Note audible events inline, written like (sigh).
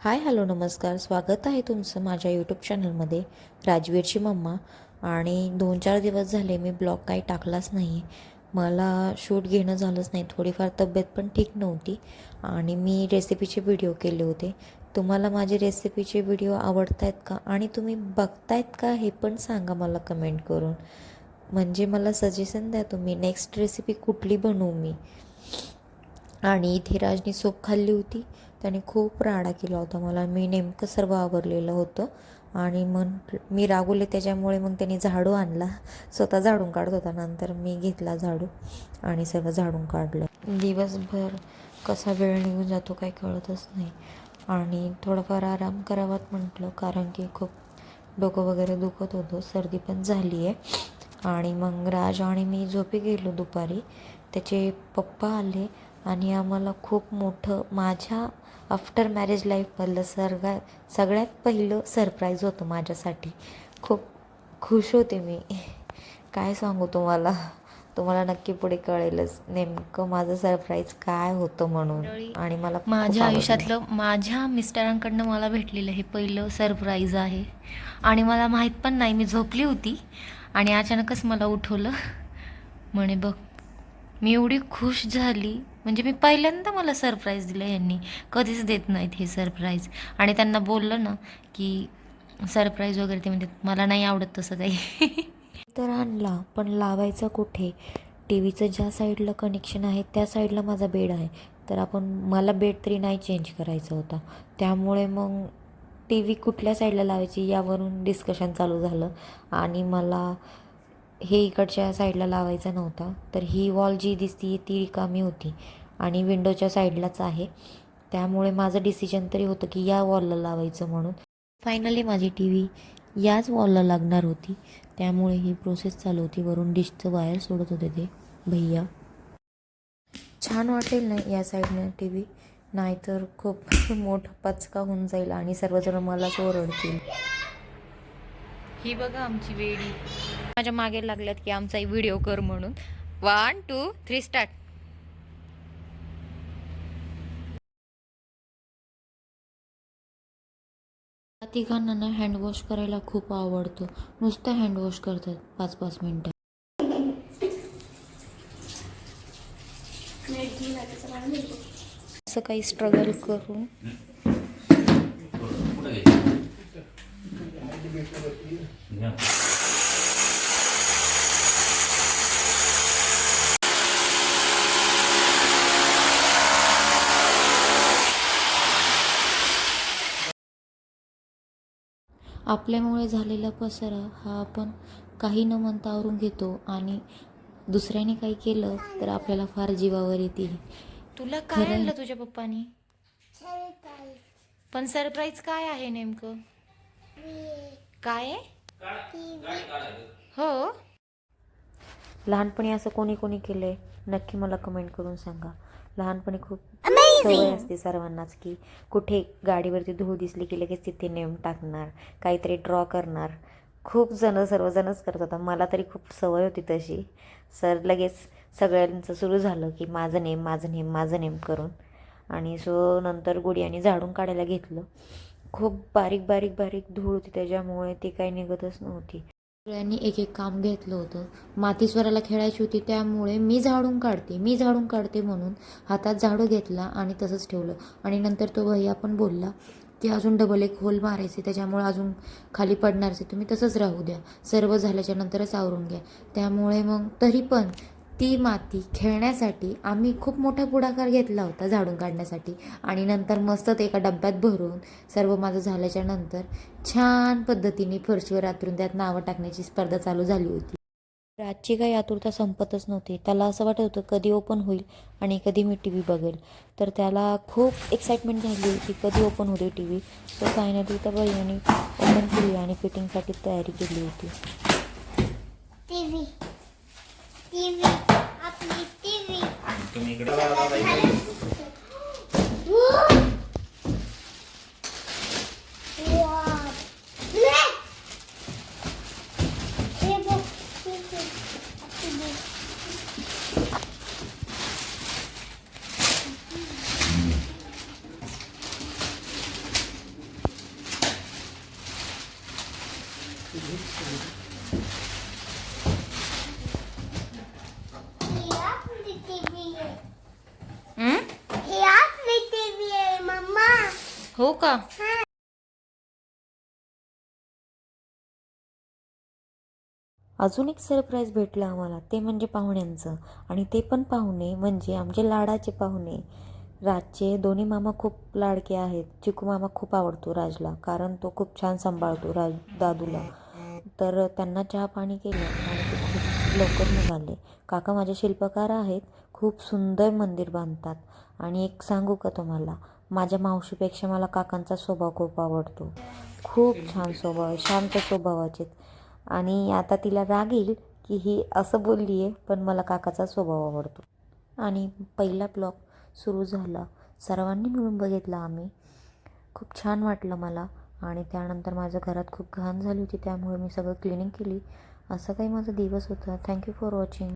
Hi hello नमस्कार. स्वागत आहे तुमचं माझ्या यूट्यूब चॅनलमध्ये राजवीरची मम्मा. आणि दोन चार दिवस झाले मी ब्लॉग काही टाकलाच नाही. मला शूट घेणं झालंच नाही. थोडीफार तब्येत पण ठीक नव्हती. आणि मी रेसिपीचे व्हिडिओ केले होते. तुम्हाला माझे रेसिपीचे व्हिडिओ आवडत आहेत का? आणि तुम्ही बघतायत का हे पण सांगा मला कमेंट करून. म्हणजे मला सजेशन द्या तुम्ही. नेक्स्ट रेसिपी कुठली बनवू मी? आणि इथे राजनी सोप खाल्ली होती. त्याने खूप राडा केला होता मला. मी नेमकं सर्व आवरलेलं होतं आणि मग मी रागवले त्याच्यामुळे मग त्याने झाडू आणला. स्वतः झाडून काढत होता. नंतर मी घेतला झाडू आणि सगळं झाडून काढलं. दिवसभर कसा वेळ निघून जातो काही कळतच नाही. आणि थोडंफार आराम करावात म्हटलं कारण की खूप डोकं वगैरे दुखत होतं. सर्दी पण झाली आहे आणि मग राज आणि मी झोपी गेलो दुपारी. त्याचे पप्पा आले. आणि आम्हाला खूप मोठं माझ्या आफ्टर मॅरेज लाईफमधलं सर्गा सगळ्यात पहिलं सरप्राईज होतं माझ्यासाठी. खूप खुश होते मी. काय सांगू तुम्हाला? तुम्हाला नक्की पुढे कळेलच नेमकं माझं सरप्राईज काय होतं म्हणून. आणि मला माझ्या. आयुष्यातलं माझ्या मिस्टरांकडनं मला भेटलेलं हे पहिलं सरप्राईज आहे. आणि मला माहीत पण नाही मी झोपली होती आणि अचानकच मला उठवलं. म्हणे बघ मी एवढी खुश झाली. म्हणजे मी पहिल्यांदा मला सरप्राईज दिलं यांनी. कधीच देत नाहीत हे सरप्राईज आणि त्यांना बोललं ना की सरप्राईज वगैरे ते म्हणतात मला नाही आवडत तसं काही. (laughs) तर आणला पण लावायचा कुठे? टी व्हीचं ज्या साईडला कनेक्शन आहे त्या साईडला माझा बेड आहे. तर आपण मला बेड तरी नाही चेंज करायचा होता. त्यामुळे मग टी व्ही कुठल्या साईडला लावायची यावरून डिस्कशन चालू झालं. आणि मला हे इकडच्या साईडला लावायचा नव्हता. तर ही वॉल जी दिसती ती रिकामी होती आणि विंडोच्या साईडलाच आहे. त्यामुळे माझं डिसिजन तरी होतं की या वॉलला लावायचं म्हणून. फायनली माझी टी व्ही याच वॉलला लागणार होती. त्यामुळे ही प्रोसेस चालू होती. वरून डिशचं वायर सोडत होते ते भैया. छान वाटेल ना या साईडनं टी व्ही नाहीतर खूप मोठा पचका होऊन जाईल आणि सर्वजण मलाच ओरडतील ही बघा आमची वेडी. माझ्या मागे लागल्यात की आमचा व्हिडिओ कर म्हणून. वन टू थ्री स्टार्ट तिघांना ना हँडवॉश करायला खूप आवडतं. नुसतं हँडवॉश करतात पाच पाच मिनटं. असं काही स्ट्रगल करून. आपल्यामुळे झालेला पसारा हा आपण काही न म्हणता आवरून घेतो आणि दुसऱ्याने काही केलं तर आपल्याला फार जीवावर येते तुला काय. आणलं तुझ्या पप्पानी? पण सरप्राईज काय आहे नेमकं? काय? हो. लहानपणी असं कोणी कोणी केलंय? नक्की मला कमेंट करून सांगा. लहानपणी खूप सवय असते सर्वांनाच की कुठे गाडीवरती धूळ दिसली की लगेच तिथे नेम टाकणार काहीतरी ड्रॉ करणार. खूप जण सर्वजणच करत होता मला तरी खूप सवय होती तशी. सर लगेच सगळ्यांचं सुरू झालं की माझं नेम माझं नेम माझं नेम करून. आणि सो नंतर गुडियाने झाडून काढायला घेतलं. खूप बारीक बारीक बारीक धूळ होती. त्याच्यामुळे ती काही निघतच नव्हती. सगळ्यांनी एक एक काम घेतलं होतं. मातीस्वराला खेळायची होती. त्यामुळे मी झाडून काढते मी झाडून काढते म्हणून हातात झाडू घेतला आणि तसंच ठेवलं. आणि नंतर तो भैया पण बोलला की अजून डबल एक होल मारायचे त्याच्यामुळे अजून खाली पडणारचे. तुम्ही तसंच राहू द्या. सर्व झाल्याच्या नंतरच आवरून घ्या. त्यामुळे मग तरी पण ती माती खेळण्यासाठी आम्ही खूप मोठा पुढाकार घेतला होता झाडून काढण्यासाठी. आणि नंतर मस्त ते एका डब्यात भरून सर्व माझं झाल्याच्यानंतर छान पद्धतीने फरशीवर रात्रून त्यात नावं टाकण्याची स्पर्धा चालू झाली होती. रातची काही आतुरता संपतच नव्हती. त्याला असं वाटत होतं कधी ओपन होईल आणि कधी मी टी व्ही बघेल. तर त्याला खूप एक्साइटमेंट झाली होती कधी ओपन होते टी व्ही तर फायनली त्या बहिणीने ओपन केली आणि फिटिंगसाठी तयारी केली होती. टीव्ही टीव्ही आपली टीव्ही तुम्ही इकडे Thank you. हो का? अजून एक सरप्राईज भेटलं आम्हाला. ते म्हणजे पाहुण्यांचं. आणि ते पण पाहुणे म्हणजे आमचे लाडाचे पाहुणे. राजचे दोन्ही मामा खूप लाडके आहेत. चिकू मामा खूप आवडतो राजला कारण तो खूप छान सांभाळतो राज दादूला. तर त्यांना चहा पाणी केलं आणि ते खूप लवकर निघाले. काका माझे शिल्पकार आहेत. खूप सुंदर मंदिर बांधतात. आणि एक सांगू का तुम्हाला? माझ्या मावशीपेक्षा मला काकांचा स्वभाव खूप आवडतो. खूप छान स्वभाव आहे शांत स्वभावाचे आणि आता तिला राग येईल की ही असं बोलली आहे पण मला काकाचा स्वभाव आवडतो. आणि पहिला ब्लॉग सुरू झाला. सर्वांनी मिळून बघितला आम्ही. खूप छान वाटलं मला. आणि त्यानंतर माझ्या घरात खूप घाण झाली होती त्यामुळे मी सगळं क्लिनिंग केली. असं काही माझा दिवस होता. Thank you for watching